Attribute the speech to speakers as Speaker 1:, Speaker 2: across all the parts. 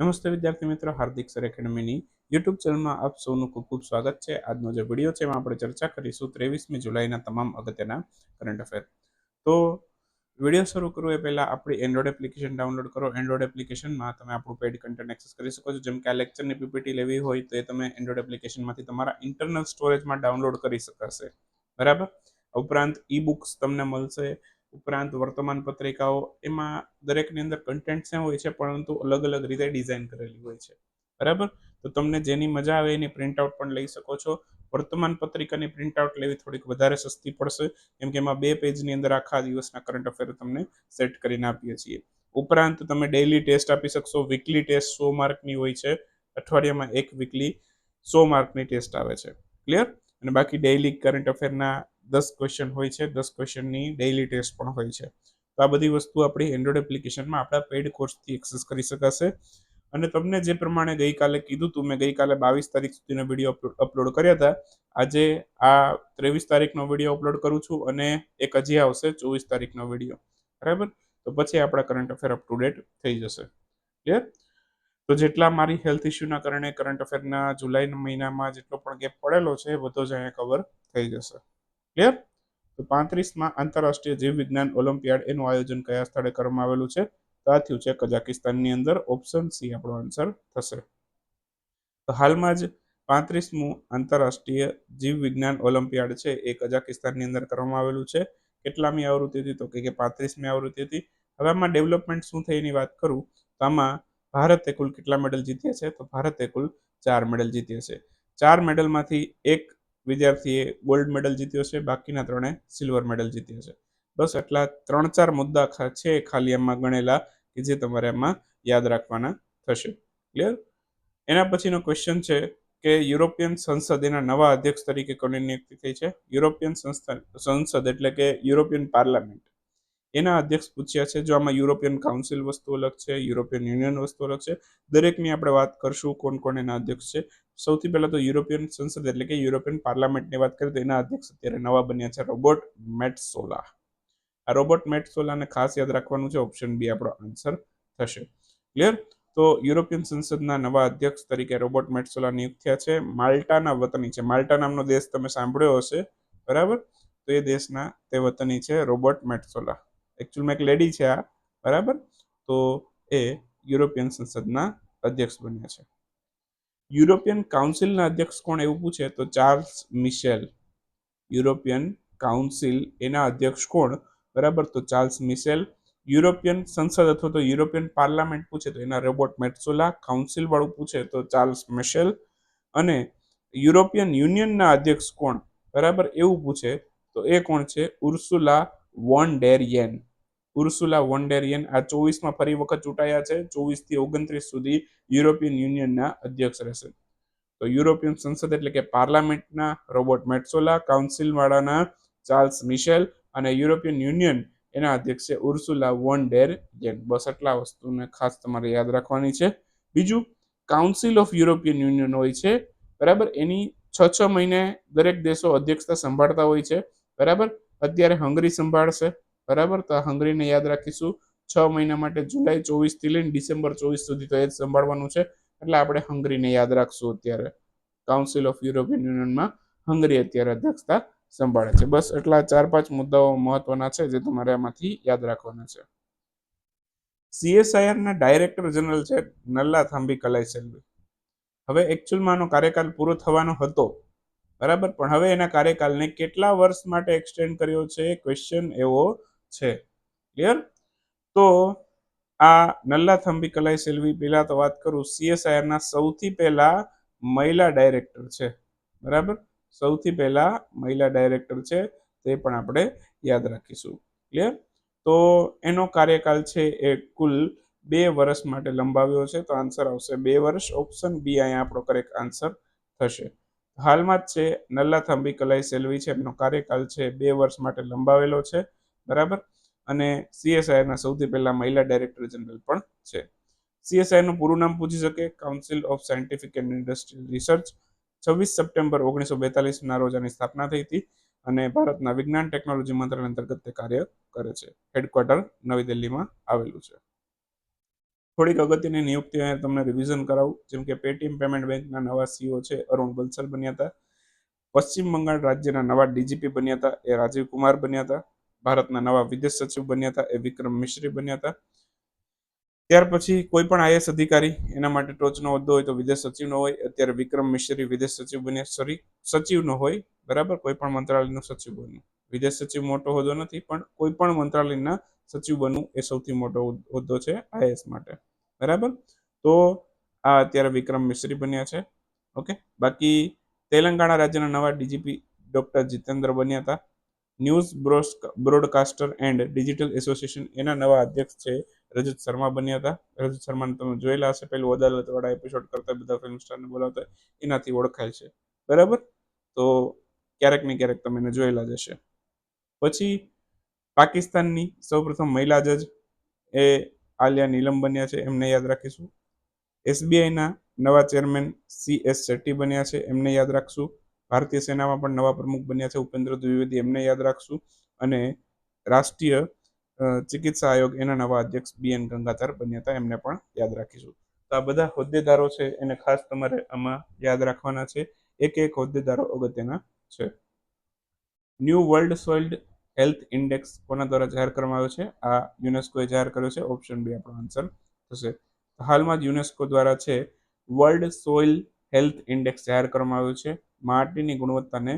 Speaker 1: નમસ્તે વિદ્યાર્થી મિત્રો, હાર્દિક સર એકેડમીની યુટ્યુબ ચેનલમાં આપ સૌનું ખૂબ ખૂબ સ્વાગત છે. આજનો જે વીડિયો છે એમાં આપણે ચર્ચા કરીશું ત્રેવીસમી જુલાઈના તમામ અગત્યના કરંટ અફેર તો વીડિયો શરૂ કરવું એ પહેલાં આપણી એન્ડ્રોઈડ એપ્લિકેશન ડાઉનલોડ કરો. એન્ડ્રોઈડ એપ્લિકેશનમાં તમે આપણું પેડ કન્ટેન્ટ એક્સેસ કરી શકો છો. જેમ કે આ લેક્ચરની પીપીટી લેવી હોય તો એ તમે એન્ડ્રોઈડ એપ્લિકેશનમાંથી તમારા ઇન્ટરનલ સ્ટોરેજમાં ડાઉનલોડ કરી શકાશે. બરાબર? ઉપરાંત ઈ બુક્સ તમને મળશે. ઉપરાંત વર્તમાન પત્રિકાઓ, એમાં દરેકની અંદર કન્ટેન્ટ સેમ હોય છે, પરંતુ અલગ અલગ રીતે ડિઝાઇન કરેલી હોય છે. બરાબર? તો તમને જેની મજા આવે એની પ્રિન્ટઆઉટ પણ લઈ શકો છો. વર્તમાન પત્રિકાની પ્રિન્ટઆઉટ લેવી થોડીક વધારે સસ્તી પડશે, કેમ કે એમાં બે પેજની અંદર આખા દિવસના કરંટ અફેર તમને સેટ કરીને આપીએ છીએ. ઉપરાંત તમે ડેઇલી ટેસ્ટ આપી શકશો વીકલી ટેસ્ટ સો માર્કની હોય છે. અઠવાડિયામાં એક વીકલી સો માર્કની ટેસ્ટ આવે છે. ક્લિયર અને બાકી ડેઇલી કરંટ અફેરના દસ ક્વેશ્ચન હોય છે, દસ ક્વેશ્ચનની ડેઇલી ટેસ્ટ પણ હોય છે. તો આ બધી વસ્તુ આપણી એન્ડ્રોઈડ એપ્લિકેશનમાં આપણા પેઇડ કોર્સથી એક્સેસ કરી શકાશે. અને તમને જે પ્રમાણે ગઈકાલે કીધું હતું મેં ગઈકાલે બાવીસ તારીખ સુધીનો વીડિયો અપલોડ કર્યા હતા. આજે આ ત્રેવીસ તારીખનો વીડિયો અપલોડ કરું છું અને એક હજી આવશે ચોવીસ તારીખનો વીડિયો બરાબર? તો પછી આપણા current affair up to date થઈ જશે. ક્લિયર તો જેટલા મારી હેલ્થ ઇસ્યુના કારણે કરંટ અફેરના જુલાઈ મહિનામાં જેટલો પણ ગેપ પડેલો છે એ બધો જ અહીંયા કવર થઈ જશે. ક્લિયર તો પાંત્રીસમાં આંતરરાષ્ટ્રીય જીવ વિજ્ઞાન ઓલિમ્પિયાડ એનું આયોજન કયા સ્થળે કરવામાં આવેલું છે? તો આ થયું છે કઝાકિસ્તાનની અંદર ઓપ્શન સી આપણો આન્સર થશે. તો હાલમાં જ પાંત્રીસમું આંતરરાષ્ટ્રીય જીવ વિજ્ઞાન ઓલિમ્પિયાડ છે એ કઝાકિસ્તાનની અંદર કરવામાં આવેલું છે. કેટલામી આવૃત્તિ હતી તો કે પાંત્રીસમી આવૃત્તિ હતી. હવે આમાં ડેવલપમેન્ટ શું થઈ એની વાત કરું તો આમાં ભારતે કુલ કેટલા મેડલ જીત્યા છે? તો ભારતે કુલ ચાર મેડલ જીત્યા છે. ચાર મેડલમાંથી એક વિદ્યાર્થીએ ગોલ્ડ મેડલ જીત્યો છે, બાકીના ત્રણે સિલ્વર મેડલ જીત્યો છે. બસ એટલા ત્રણ ચાર મુદ્દા છે ખાલી એમાં ગણેલા કે જે તમારે એમાં યાદ રાખવાના થશે. ક્લિયર એના પછીનો ક્વેશ્ચન છે કે યુરોપિયન સંસદ એના નવા અધ્યક્ષ તરીકે કોની નિયુક્તિ થઈ છે? યુરોપિયન સંસ્થા, સંસદ એટલે કે યુરોપિયન પાર્લામેન્ટ. એના અધ્યક્ષ પૂછ્યા છે, જો આમાં યુરોપિયન કાઉન્સિલ વસ્તુ અલગ છે, યુરોપિયન યુનિયન વસ્તુ અલગ છે, દરેકની આપણે વાત કરશું કોણ કોણ એના અધ્યક્ષ છે. સૌથી પહેલાં તો યુરોપિયન સંસદ એટલે કે યુરોપિયન પાર્લામેન્ટની વાત કરીએ તો એના અધ્યક્ષ અત્યારે નવા બન્યા છે રોબોટ મેટસોલા. આ રોબોટ મેટસોલાને ખાસ યાદ રાખવાનું છે ઓપ્શન બી આપણો આન્સર થશે. ક્લિયર તો યુરોપિયન સંસદના નવા અધ્યક્ષ તરીકે રોબોટ મેટસોલા નિયુક્ત થયા છે માલ્ટાના વતની છે. માલ્ટા નામનો દેશ તમે સાંભળ્યો હશે, બરાબર? તો એ દેશના તે વતની છે રોબોટ મેટસોલા. એકચ્યુઅલમાં એક લેડી છે આ, બરાબર? તો એ યુરોપિયન સંસદના અધ્યક્ષ બન્યા છે. યુરોપિયન કાઉન્સિલના અધ્યક્ષ કોણ એવું પૂછે તો ચાર્લ્સ મિશેલ. યુરોપિયન કાઉન્સિલ એના અધ્યક્ષ કોણ? બરાબર, તો ચાર્લ્સ મિશેલ. યુરોપિયન સંસદ અથવા તો યુરોપિયન પાર્લામેન્ટ પૂછે તો એના રોબોટ મેટ્સોલા, કાઉન્સિલ વાળું પૂછે તો ચાર્લ્સ મિશેલ. અને યુરોપિયન યુનિયનના અધ્યક્ષ કોણ? બરાબર, એવું પૂછે તો એ કોણ છે? Ursula von der Leyen Ursula von der Leyen આ ચોવીસમાં ફરી વખત ચૂંટાયા છે. ચોવીસથી ઓગણત્રીસ સુધી યુરોપિયન યુનિયનના અધ્યક્ષ રહેશે. તો યુરોપિયન સંસદ એટલે કે પાર્લામેન્ટના રોબોટ મેટ્સોલા, કાઉન્સિલવાળાના ચાર્લ્સ મિશેલ અને યુરોપિયન યુનિયન એના અધ્યક્ષ ઉર્સુલા વોન ડેર યેન બસ આટલા વસ્તુને ખાસ તમારે યાદ રાખવાની છે. બીજું, કાઉન્સિલ ઓફ યુરોપિયન યુનિયન હોય છે. બરાબર? એની છ છ મહિને દરેક દેશો અધ્યક્ષતા સંભાળતા હોય છે. બરાબર? અત્યારે હંગરી સંભાળશે. બરાબર? તો હંગરીને યાદ રાખીશું. છ મહિના માટે જુલાઈ ચોવીસથી લઈને ડિસેમ્બર ચોવીસ સુધી તો એ જ સંભાળવાનું છે. એટલે આપણે હંગરીને યાદ રાખશું અત્યારે. કાઉન્સિલ ઓફ યુરોપિયન યુનિયનમાં હંગરી અત્યારે અધ્યક્ષતા સંભાળે છે. બસ એટલા ચાર પાંચ મુદ્દાઓ મહત્વના છે જે તમારે આમાંથી યાદ રાખવાના છે. સીએસઆઈઆરના ડાયરેક્ટર જનરલ છે નલ્લા થાંભી કલાઈ સેલ્વી. હવે એકચ્યુઅલમાં આનો કાર્યકાળ પૂરો થવાનો હતો. બરાબર? પણ હવે એના કાર્યકાલને કેટલા વર્ષ માટે એક્સટેન્ડ કર્યો છે? ક્વેશ્ચન એવો છે. ક્લિયર તો આ નલ્લા થંબી કલાઈ સેલ્વી પહેલા તો વાત કરું સીએસઆઈઆરના સૌથી પહેલા મહિલા ડાયરેક્ટર છે. બરાબર? સૌથી પહેલા મહિલા ડાયરેક્ટર છે તે પણ આપણે યાદ રાખીશું. ક્લિયર તો એનો કાર્યકાલ છે એ કુલ બે વર્ષ માટે લંબાવ્યો છે. તો આન્સર આવશે બે વર્ષ. ઓપ્શન બી અહીંયા આપણો કરેક્ટ આન્સર થશે. હાલમાં જ છે નલ્લા થંબી કલાઈ સેલ્વી છે. એમનો કાર્યકાલ છે બે વર્ષ માટે લંબાવેલો છે. બરાબર? અને સીએસઆઈના સૌથી પહેલા મહિલા ડાયરેક્ટર જનરલ પણ છે. સીએસઆઈનું પૂરું નામ પૂછી શકે? Council of scientific and industrial research છવ્વીસ સપ્ટેમ્બર ઓગણીસો બેતાલીસના રોજ આની સ્થાપના થઈ હતી અને ભારતના વિજ્ઞાન ટેકનોલોજી મંત્રાલય અંતર્ગત તે કાર્ય કરે છે. હેડક્વાર્ટર નવી દિલ્હીમાં આવેલું છે. થોડીક અગત્યની નિયુક્તિ તમને રિવિઝન કરાવું. જેમ કે પેટીએમ પેમેન્ટ બેંકના નવા સીઓ છે અરુણ બંસલ બન્યા હતા. પશ્ચિમ બંગાળ રાજ્યના નવા ડીજીપી બન્યા હતા. એ રાજીવ કુમાર બન્યા હતા. ભારતના નવા વિદેશ સચિવ બન્યા હતા, એ વિક્રમ મિશ્રી બન્યા હતા. ત્યાર પછી કોઈ પણ આઈએસ અધિકારી એના માટે ટોચનો હોદ્દો હોય તો વિદેશ સચિવનો હોય. અત્યારે વિક્રમ મિશ્રી વિદેશ સચિવ બન્યા સોરી સચિવનો હોય, બરાબર? કોઈ પણ મંત્રાલયનો સચિવ બન્યું. વિદેશ સચિવ મોટો હોદ્દો નથી, પણ કોઈ પણ મંત્રાલયના સચિવ બનવું એ સૌથી મોટો હોદ્દો છે આઈએસ માટે. બરાબર? તો આ અત્યારે વિક્રમ મિશ્રી બન્યા છે. ઓકે? બાકી તેલંગાણા રાજ્યના નવા ડીજીપી ડોક્ટર જીતેન્દ્ર બન્યા હતા. News broadcaster and digital association એના નવા અધ્યક્ષ છે રજત શર્મા બન્યા હતા. રજત શર્માને તમે જોયેલા હશે. પહેલું અદાલતવાળા એપિસોડ કરતા બધા ફિલ્મ સ્ટારને બોલાવતા એનાથી ઓળખાય છે. બરાબર? તો ક્યારેક ને ક્યારેક તમે એને જોયેલા જ હશે. પછી પાકિસ્તાનની સૌપ્રથમ મહિલા જજ એ આલિયા નીલમ બન્યા છે. એમને યાદ રાખીશું. એસબીઆઈના નવા ચેરમેન સી એસ શેટ્ટી બન્યા છે. એમને યાદ રાખશું. ભારતીય સેનામાં પણ નવા પ્રમુખ બન્યા છે ઉપેન્દ્ર દ્વિવેદી, એમને યાદ રાખશું. અને રાષ્ટ્રીય ચિકિત્સા આયોગ એના નવા અધ્યક્ષ બી એન ગંગાધર બન્યા હતા, એમને પણ યાદ રાખીશું. તો આ બધા હોદ્દેદારો છે એને ખાસ તમારે આમાં યાદ રાખવાના છે. એક એક હોદ્દેદારો અગત્યના છે. New world soiled health index કોના દ્વારા જાહેર કરવામાં આવ્યો છે? આ યુનેસ્કોએ જાહેર કર્યો છે. ઓપ્શન બી આપણો આન્સર થશે. હાલમાં જ યુનેસ્કો દ્વારા છે વર્લ્ડ સોઇલ હેલ્થ ઇન્ડેક્સ જાહેર કરવામાં આવ્યું છે. માટીની ગુણવત્તાને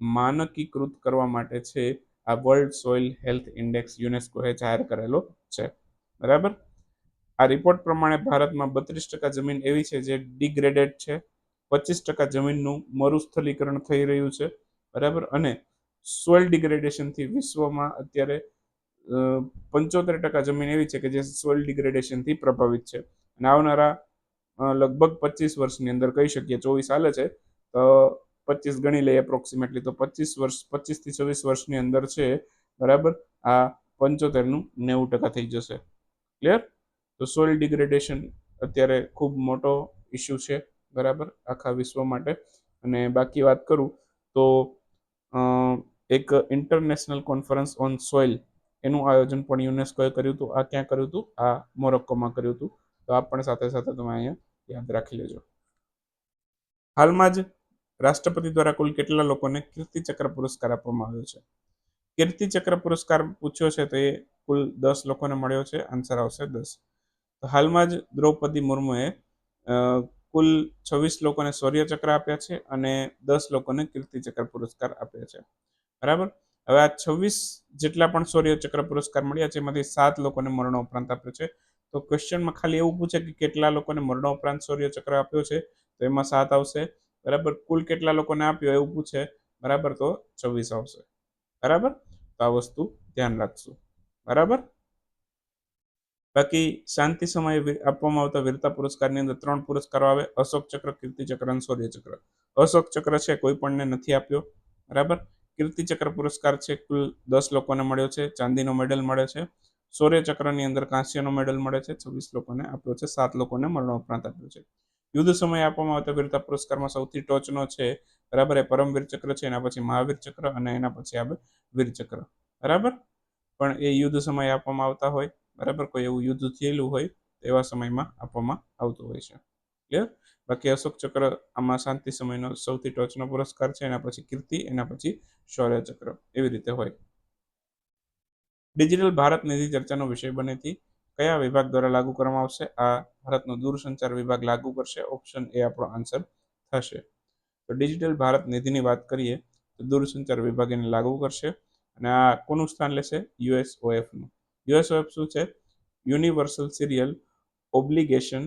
Speaker 1: માનકીકૃત કરવા માટે છે આ વર્લ્ડ સોઇલ હેલ્થ ઇન્ડેક્સ યુનેસ્કોએ જાહેર કરેલો છે. બરાબર? આ રિપોર્ટ પ્રમાણે ભારતમાં બત્રીસ ટકા જમીન એવી છે જે ડિગ્રેડેડ છે. પચીસ ટકા જમીનનું મરુસ્થલીકરણ થઈ રહ્યું છે. બરાબર? અને સોઇલ ડિગ્રેડેશનથી વિશ્વમાં અત્યારે પંચોતેર ટકા જમીન એવી છે કે જે સોઇલ ડિગ્રેડેશનથી પ્રભાવિત છે. અને આવનારા લગભગ પચીસ વર્ષની અંદર કહી શકીએ, ચોવીસ હાલે છે. તો પચીસ ગણી લઈએ એપ્રોક્સિમેટલી તો પચીસ વર્ષ, પચીસથી છવ્વીસ વર્ષની અંદર છે, બરાબર? આ પંચોતેરનું નેવું ટકા થઈ જશે. ક્લિયર તો સોઇલ ડિગ્રેડેશન અત્યારે ખૂબ મોટો ઇસ્યુ છે, બરાબર? આખા વિશ્વ માટે. અને બાકી વાત કરું તો એક ઇન્ટરનેશનલ કોન્ફરન્સ ઓન સોઇલ એનું આયોજન પણ યુનેસ્કોએ કર્યું હતું. આ ક્યાં કર્યું હતું? આ મોરક્કોમાં કર્યું હતું. તો આ પણ સાથે સાથે તમે અહીંયા યાદ રાખી લેજો. હાલમાં જ રાષ્ટ્રપતિ દ્વારા કુલ કેટલા લોકોને કીર્તિ ચક્ર પુરસ્કાર આપવામાં આવ્યો છે? કીર્તિ ચક્ર પુરસ્કાર પૂછ્યો છે તો એ કુલ દસ લોકોને મળ્યો છે. આન્સર આવશે દસ. તો હાલમાં જ દ્રૌપદી મુર્મુએ કુલ છવ્વીસ લોકોને શૌર્ય ચક્ર આપ્યા છે અને દસ લોકોને કીર્તિ ચક્ર પુરસ્કાર આપ્યા છે. બરાબર? હવે આ છવ્વીસ જેટલા પણ શૌર્ય ચક્ર પુરસ્કાર મળ્યા છે, એમાંથી સાત લોકોને મરણોપરાંત આપ્યો છે. તો ક્વેશ્ચનમાં ખાલી એવું પૂછે કે કેટલા લોકોને મરણોપરાંત શૌર્ય ચક્ર આપ્યો છે? તો એમાં સાત આવશે. બરાબર? કુલ કેટલા લોકોને આપ્યો એવું પૂછે. બરાબર? તો છવ્વીસ આવશે. બરાબર? તો આ વસ્તુ ધ્યાન રાખશું. બરાબર? બાકી શાંતિ સમયે આપવામાં આવતા વીરતા પુરસ્કારની અંદર ત્રણ પુરસ્કારો આવે. અશોક ચક્ર, કીર્તિ ચક્ર અને શૌર્ય ચક્ર. અશોક ચક્ર છે, કોઈ પણને નથી આપ્યો. બરાબર? કીર્તિ ચક્ર પુરસ્કાર છે, કુલ દસ લોકોને મળ્યો છે. ચાંદીનો મેડલ મળે છે. શૌર્ય ચક્રની અંદર કાંસ્યનો મેડલ મળે છે. છવ્વીસ લોકોને આપ્યો છે. સાત લોકોને મરણોપરાંત આપ્યો છે. યુદ્ધ સમયે આપવામાં આવતા વીરતા પુરસ્કારમાં સૌથી ટોચનો છે. બરાબર, એ પરમવીર ચક્ર છે, એના પછી મહાવીર ચક્ર અને એના પછી આવે વીર ચક્ર બરાબર? પણ એ યુદ્ધ સમયે આપવામાં આવતા હોય, બરાબર? કોઈ એવું યુદ્ધ થયેલું હોય એવા સમયમાં આપવામાં આવતું હોય છે. ક્લિયર બાકી અશોક ચક્ર આમાં શાંતિ સમયનો સૌથી ટોચનો પુરસ્કાર છે, એના પછી કીર્તિ, એના પછી શૌર્ય ચક્ર એવી રીતે હોય. ડિજિટલ ભારત નિધિ ચર્ચાનો વિષય બનેથી કયા વિભાગ દ્વારા લાગુ કરવામાં આવશે? આ ભારતનો દૂરસંચાર વિભાગ લાગુ કરશે ઓપ્શન એ આપણો આન્સર થશે. તો ડિજિટલ ભારત નિધિની વાત કરીએ, તો દૂરસંચાર વિભાગ એને લાગુ કરશે. અને આ કોનું સ્થાન લેશે? યુએસઓએફનું યુએસઓએફ શું છે? યુનિવર્સલ સિરિયલ ઓબ્લિગેશન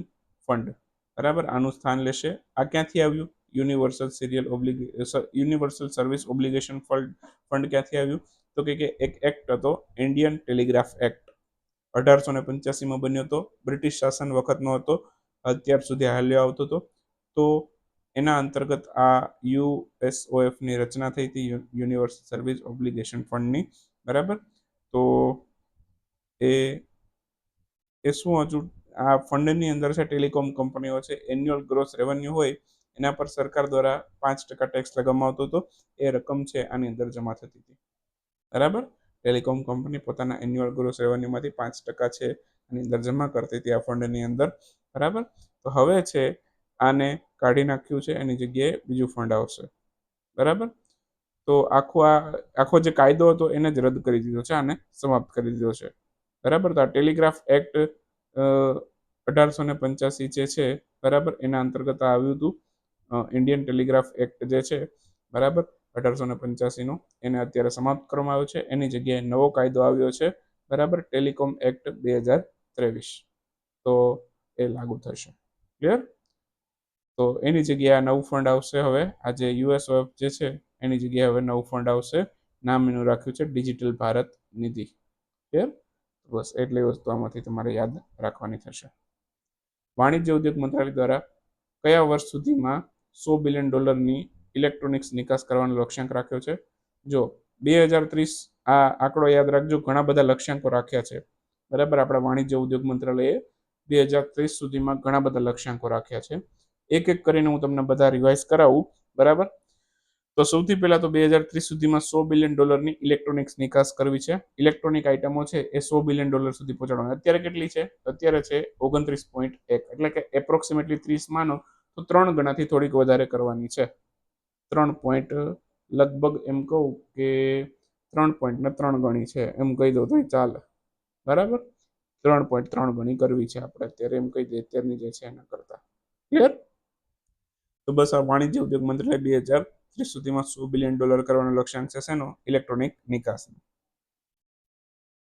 Speaker 1: ફંડ બરાબર? આનું સ્થાન લેશે. આ ક્યાંથી આવ્યું? Universal serial oblige universal service obligation fund fund ક્યાંથી આવ્યું? તો કે એક એક્ટ હતો ઇન્ડિયન ટેલિગ્રાફ એક્ટ અઢારસો ને પંચ્યાસીમાં બન્યો હતો. બ્રિટિશ શાસન વખતનો હતો. અત્યાર સુધી હાલ્યો આવતો હતો. તો એના અંતર્ગત આ યુએસઓએફની રચના થઈ હતી યુનિવર્સલ સર્વિસ ઓબ્લિગેશન ફંડની. બરાબર? તો એ એ શું હજુ, આ ફંડની અંદર છે ટેલિકોમ કંપનીઓ છે. એન્યુઅલ ગ્રોસ રેવન્યુ હોય, એના પર સરકાર દ્વારા પાંચ ટકા ટેક્સ લગાવવામાં આવતો હતો. એ રકમ છે આની અંદર જમા થતી હતી. બરાબર? ટેલિકોમ કંપની પોતાના એન્યુઅલ ગ્રોસ રેવન્યુમાંથી પાંચ ટકા છે આની અંદર જમા કરતી હતી આ ફંડની અંદર. બરાબર? તો હવે છે આને કાઢી નાખ્યું છે એની જગ્યાએ બીજું ફંડ આવશે. બરાબર? તો આખો આ, આખો જે કાયદો હતો એને જ રદ કરી દીધો છે, આને સમાપ્ત કરી દીધો છે. બરાબર? તો આ ટેલિગ્રાફ એક્ટ અઢારસો ને પંચ્યાસી જે છે, બરાબર? એના અંતર્ગત આવ્યું હતું ઇન્ડિયન ટેલિગ્રાફ એક્ટ જે છે, બરાબર? અઢારસો ને પંચ્યાસીનો એને અત્યારે સમાપ્ત કરવામાં આવ્યો છે. એની જગ્યાએ નવો કાયદો આવ્યો છે. બરાબર? ટેલિકોમ એક્ટ બે હજાર ત્રેવીસ. તો એ લાગુ થશે. ક્લિયર? તો એની જગ્યાએ આ નવું ફંડ આવશે હવે. આ જે યુએસઓએફ જે છે, એની જગ્યાએ હવે નવું ફંડ આવશે. નામ એનું રાખ્યું છે ડિજિટલ ભારત નિધિ. ક્લિયર? બસ એટલી વસ્તુ આમાંથી તમારે યાદ રાખવાની થશે. વાણિજ્ય ઉદ્યોગ મંત્રાલય દ્વારા કયા વર્ષ સુધીમાં સો બિલિયન ડોલરની ઇલેક્ટ્રોનિક્સ નિકાસ કરવાનો લક્ષ્યાંક રાખ્યો છે. જો બે હજાર ત્રીસ આ આંકડો યાદ રાખજો, ઘણા બધા લક્ષ્યાંકો રાખ્યા છે. બરાબર? આપણા વાણિજ્ય ઉદ્યોગ મંત્રાલયે બે હજાર ત્રીસ સુધીમાં ઘણા બધા લક્ષ્યાંકો રાખ્યા છે. એક એક કરીને હું તમને બધા રિવાઇઝ કરાવું, બરાબર? તો સૌથી પહેલા તો બે હજાર ત્રીસ સુધીમાં સો બિલિયન ડોલરની ઇલેક્ટ્રોનિક્સ નિકાસ કરવી છે. ઇલેક્ટ્રોનિક આઇટમો છે એ સો બિલિયન ડોલર સુધી પહોંચાડવાની. અત્યારે કેટલી છે? અત્યારે છે ઓગણત્રીસ પોઈન્ટ એક, એટલે કે એપ્રોક્સિમેટલી ત્રીસ માનો તો ત્રણ ગણાથી થોડીક વધારે કરવાની છે. ત્રણ પોઈન્ટ લગભગ એમ કહું કે ત્રણ પોઈન્ટને ત્રણ ગણી છે. એમ કહી દઉં તો ચાલે. બરાબર? ત્રણ પોઈન્ટ ત્રણ ગણી કરવી છે આપણે. અત્યારે એમ કહી દઈએ, અત્યારની જે છે એના કરતા. ક્લિયર તો બસ આ વાણિજ્ય ઉદ્યોગ મંત્રાલય બે હજાર ત્રીસ સુધીમાં સો બિલિયન ડોલર કરવાનો લક્ષ્યાંક છે શેનો? ઇલેક્ટ્રોનિક નિકાસનો.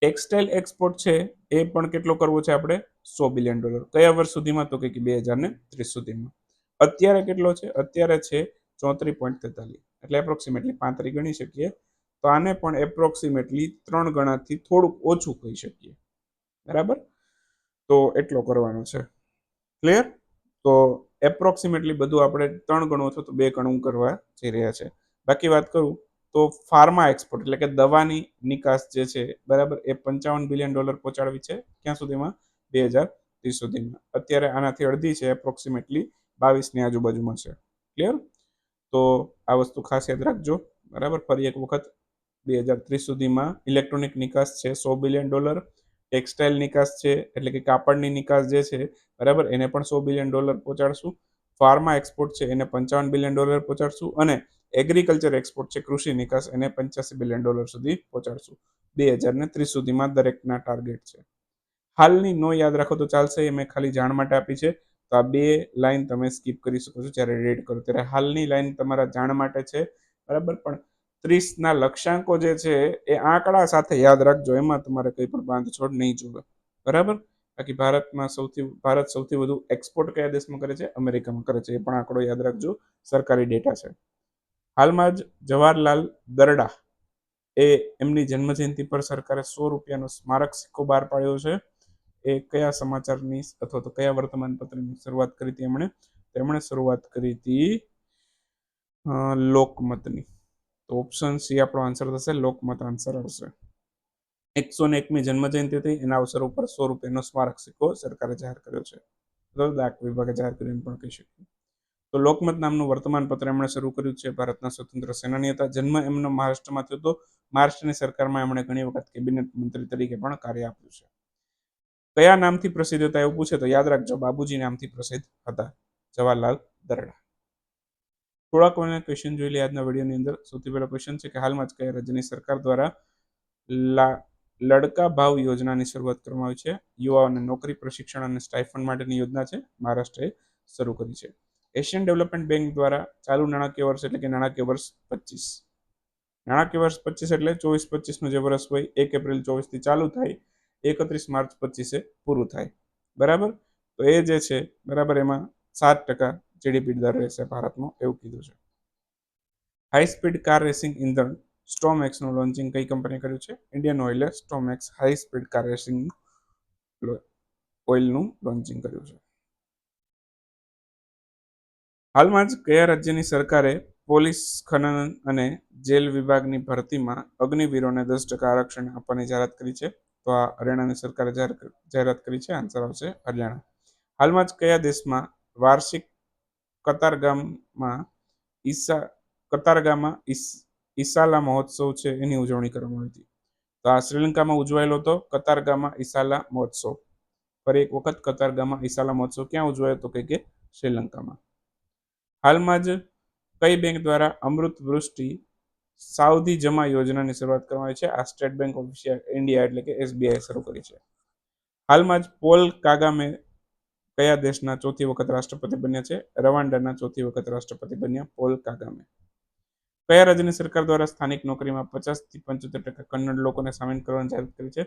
Speaker 1: ટેક્સટાઇલ એક્સપોર્ટ છે, એ પણ કેટલો કરવો છે આપણે? સો બિલિયન ડોલર કયા વર્ષ સુધીમાં? તો કે બે હજાર ને ત્રીસ સુધીમાં. અત્યારે કેટલો છે? અત્યારે છે ચોત્રીસ પોઈન્ટ તેતાલીસ. એટલે એપ્રોક્સિમેટલી પાંત્રીસ ગણી શકીએ. તો આને પણ એપ્રોક્સિમેટલી ત્રણ ગણાથી થોડુંક ઓછું કહી શકીએ. બરાબર? તો એટલો કરવાનો છે. ક્લિયર તો એપ્રોક્સિમેટલી બધું આપણે ત્રણ ગણું અથવા તો બે ગણું કરવા જઈ રહ્યા છે. બાકી વાત કરું, તો ફાર્મા એક્સપોર્ટ એટલે કે દવાની નિકાસ જે છે, બરાબર, એ પંચાવન બિલિયન ડોલર પહોંચાડવી છે ક્યાં સુધીમાં? બે હજાર ત્રીસ સુધીમાં. અત્યારે આનાથી અડધી છે એપ્રોક્સિમેટલી બાવીસની આજુબાજુમાં છે. ક્લિયર તો આ વસ્તુ ખાસ યાદ રાખજો. બરાબર? ફરી એક વખત બે હજાર ત્રીસ સુધીમાં ઇલેક્ટ્રોનિક નિકાસ છે, સો બિલિયન ડોલર. ટેક્સટાઇલ નિકાસ છે, એટલે કે કાપડની નિકાસ જે છે, બરાબર? એને પણ સો બિલિયન ડોલર પહોંચાડશું. ફાર્મા એક્સપોર્ટ છે, એને પંચાવન બિલિયન ડોલર પહોંચાડશું. અને એગ્રીકલ્ચર એક્સપોર્ટ છે, કૃષિ નિકાસ, એને પંચ્યાસી બિલિયન ડોલર સુધી પહોંચાડશું. બે હજાર ને ત્રીસ સુધીમાં દરેકના ટાર્ગેટ છે. હાલની નો યાદ રાખો તો ચાલશે એ મેં ખાલી જાણ માટે આપી છે. તો આ બે લાઇન તમે સ્કીપ કરી શકો છો જ્યારે રેડ કરો. ત્યારે હાલની લાઇન તમારા જાણ માટે છે, બરાબર? પણ ત્રીસના લક્ષ્યાંકો જે છે, એ આંકડા સાથે યાદ રાખજો. એમાં તમારે કંઈ પણ બાંધછોડ નહીં જોવે. બરાબર? બાકી ભારતમાં સૌથી, ભારત સૌથી વધુ એક્સપોર્ટ કયા દેશમાં કરે છે? અમેરિકામાં કરે છે. એ પણ આંકડો યાદ રાખજો. સરકારી ડેટા છે. હાલમાં જ જવાહરલાલ દરડા એ એમની જન્મજયંતિ પર સરકારે સો રૂપિયાનો સ્મારક સિક્કો બહાર પાડ્યો છે. એ કયા સમાચારની અથવા તો કયા વર્તમાનપત્રની શરૂઆત કરી હતી એમણે? તેમણે શરૂઆત કરી હતી લોકમતની. તો ઓપ્શન સી આપણો આન્સર થશે, લોકમત આન્સર આવશે. એકસો ને એકમી જન્મજયંતિ હતી, એના અવસર ઉપર સો રૂપિયાનો સ્મારક સિક્કો સરકારે જાહેર કર્યો છે. તો ડાક વિભાગે જાહેર એમ પણ કહી શકીએ. તો લોકમત નામનું વર્તમાનપત્ર એમણે શરૂ કર્યું છે, ભારતના સ્વતંત્ર સેનાની હતા. જન્મ એમનો મહારાષ્ટ્રમાં થયો હતો. મહારાષ્ટ્રની સરકારમાં એમણે ઘણી વખત કેબિનેટ મંત્રી તરીકે પણ કાર્ય આપ્યું છે. કયા નામથી પ્રસિદ્ધ હતા એવું પૂછે તો યાદ રાખજો, બાબુજી નામથી પ્રસિદ્ધ હતા, જવાહરલાલ દરડા. થોડાક મને ક્વેશ્ચન જોઈ લે આજના વિડીયોની અંદર. સૌથી પહેલો ક્વેશ્ચન છે કે હાલમાં જ કયા રાજ્યની સરકાર દ્વારા લડકા ભાવ યોજનાની શરૂઆત કરવામાં આવી છે? યુવાઓને નોકરી, પ્રશિક્ષણ અને સ્ટાઇફંડ માટેની યોજના છે. મહારાષ્ટ્રએ શરૂ કરી છે. એશિયન ડેવલપમેન્ટ બેંક દ્વારા ચાલુ નાણાકીય વર્ષ એટલે કે નાણાકીય વર્ષ પચીસ. નાણાકીય વર્ષ પચીસ એટલે ચોવીસ પચીસનું જે વર્ષ હોય, એક એપ્રિલ ચોવીસથી ચાલુ થાય એકત્રીસ માર્ચ પચીસે પૂરું થાય. બરાબર? તો એ જે છે, બરાબર, એમાં સાત ટકા જીડીપી દર રહેશે ભારતનો, એવું કીધું છે. હાઈ સ્પીડ કાર રેસિંગ ઇંધણ સ્ટોમેક્સનું લોન્ચિંગ કઈ કંપનીએ કર્યું છે? ઇન્ડિયન ઓઇલે સ્ટોમેક્સ હાઈ સ્પીડ કાર રેસિંગ ઓઇલનું લોન્ચિંગ કર્યું છે. હાલમાં જ કયા રાજ્યની સરકારે પોલીસ ખનન અને જેલ વિભાગની ભરતીમાં અગ્નિવીરોને દસ ટકા આરક્ષણ આપવાની જાહેરાત કરી છે? તો આ હરિયાણાની સરકારે જાહેરાત કરી છે, આન્સર આવશે હરિયાણા. હાલમાં જ કયા દેશમાં વાર્ષિક કતારગામમાં ઈસા કતારગામમાં ઈસાલા મહોત્સવ છે એની ઉજવણી કરવામાં આવી હતી. તો આ શ્રીલંકામાં ઉજવાયેલો હતો કતારગામાં ઈસાલા મહોત્સવ. ફરી એક વખત કતારગામાં ઈસાલા મહોત્સવ ક્યાં ઉજવાયો તો કે કે શ્રીલંકામાં. હાલમાં જ કઈ બેંક દ્વારા અમૃત વૃષ્ટિ સાવધી જમા યોજનાની શરૂઆત કરવામાં આવી છે. આ સ્ટેટ બેંક ઓફ ઇન્ડિયા એટલે કે એસબીઆઈ શરૂ કરી છે. હાલમાં જ પોલ કાગામે કયા દેશના ચોથી વખત રાષ્ટ્રપતિ બન્યા છે? રવાન્ડાના ચોથી વખત રાષ્ટ્રપતિ બન્યા પોલ કાગામે. કયા રાજ્યની સરકાર દ્વારા સ્થાનિક નોકરીમાં પચાસથી પંચોતેર ટકા કન્નડ લોકોને સામેલ કરવાની જાહેરાત કરી છે?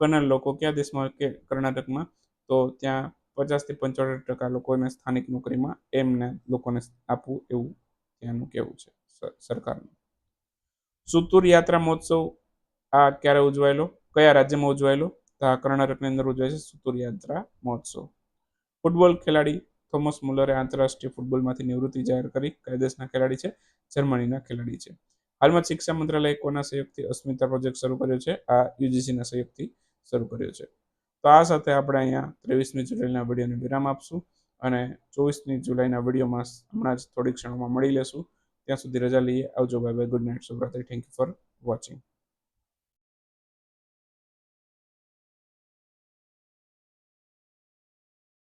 Speaker 1: કન્નડ લોકો કયા દેશમાં કે કર્ણાટકમાં? તો ત્યાં પચાસથી પંચોતેર ટકા લોકોને સ્થાનિક નોકરીમાં એમને લોકોને આપવું એવું ત્યાંનું કહેવું છે. સરકારનું. સુતુર યાત્રા મહોત્સવ આ ક્યારે ઉજવાયેલો? કયા રાજ્યમાં ઉજવાયેલો? તો કર્ણાટકની અંદર ઉજવાય છે સુતુર યાત્રા મહોત્સવ. ફૂટબોલ ખેલાડી થોમસ મુલરે આંતરરાષ્ટ્રીય ફૂટબોલમાંથી નિવૃત્તિ જાહેર કરી. કયા દેશના ખેલાડી છે? જર્મનીના ખેલાડી છે. હાલમાં શિક્ષા મંત્રાલય કોના સહયોગથી અસ્મિતા પ્રોજેક્ટ શરૂ કર્યો છે. આ યુજીસીના સહયોગથી શરૂ કર્યો છે. તો આ સાથે આપણે અહીંયા ત્રેવીસમી જુલાઈના વિડીયોને વિરામ આપશું અને ચોવીસમી જુલાઈના વિડીયોમાં હમણાં જ થોડી ક્ષણોમાં મળી લેશું. ત્યાં સુધી રજા લઈએ. આવજો. Bye bye good night શુભરાત્રી. Thank you for watching